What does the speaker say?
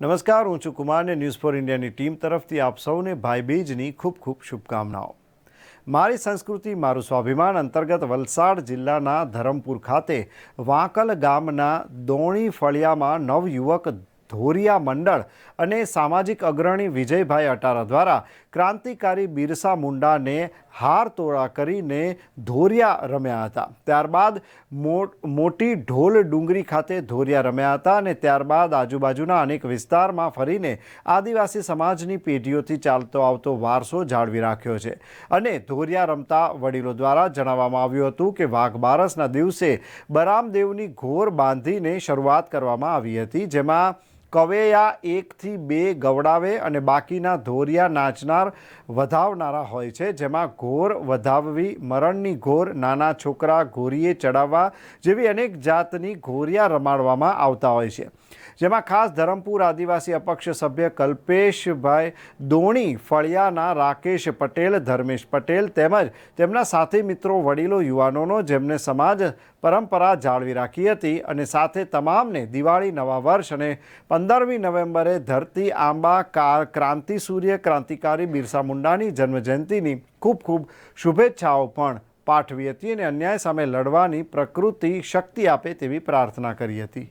નમસ્કાર, હું છું કુમારને ન્યૂઝ ફોર ઇન્ડિયાની ટીમ તરફથી આપ સૌને ભાઈબીજની ખૂબ ખૂબ શુભકામનાઓ. મારી સંસ્કૃતિ, મારું સ્વાભિમાન અંતર્ગત વલસાડ જિલ્લાના ધરમપુર ખાતે વાંકલ ગામના દોણી ફળિયામાં નવયુવક ધોરિયા મંડળ અને સામાજિક અગ્રણી વિજયભાઈ અટારા દ્વારા ક્રાંતિકારી બિરસા મુંડાને હાર તોડા કરીને ધોરિયા રમ્યા હતા. ત્યારબાદ મોટી ઢોલ ડુંગરી ખાતે ધોરિયા રમ્યા હતા અને ત્યારબાદ આજુબાજુના અનેક વિસ્તારમાં ફરીને આદિવાસી સમાજની પેઢીઓથી ચાલતો આવતો વારસો જાળવી રાખ્યો છે. અને ધોરિયા રમતા વડીલો દ્વારા જણાવવામાં આવ્યું હતું કે વાઘ બારસના દિવસે બરામદેવની ઘોર બાંધીને શરૂઆત કરવામાં આવી હતી, જેમાં કવેયા એકથી બે ગવડાવે અને બાકીના ધોરિયા નાચનાર વધાવનારા હોય છે, જેમાં ઘોર વધાવવી, મરણની ઘોર નાના છોકરા ઘોરીએ ચડાવવા જેવી અનેક જાતની ઘોરિયા રમાડવામાં આવતા હોય છે. જેમાં ખાસ ધરમપુર આદિવાસી અપક્ષ સભ્ય કલ્પેશભાઈ દોણી, ફળિયાના રાકેશ પટેલ, ધર્મેશ પટેલ તેમજ તેમના સાથી મિત્રો, વડીલો, યુવાનોનો જેમને સમાજ પરંપરા જાળવી રાખી હતી અને સાથે તમામને દિવાળી, નવા વર્ષ અને પંદરમી નવેમ્બરે ધરતી આંબા ક્રાંતિ સૂર્ય, ક્રાંતિકારી બિરસા મુંડાની જન્મજયંતિની ખૂબ ખૂબ શુભેચ્છાઓ પણ પાઠવી હતી અને અન્યાય સામે લડવાની પ્રકૃતિ શક્તિ આપે તેવી પ્રાર્થના કરી હતી.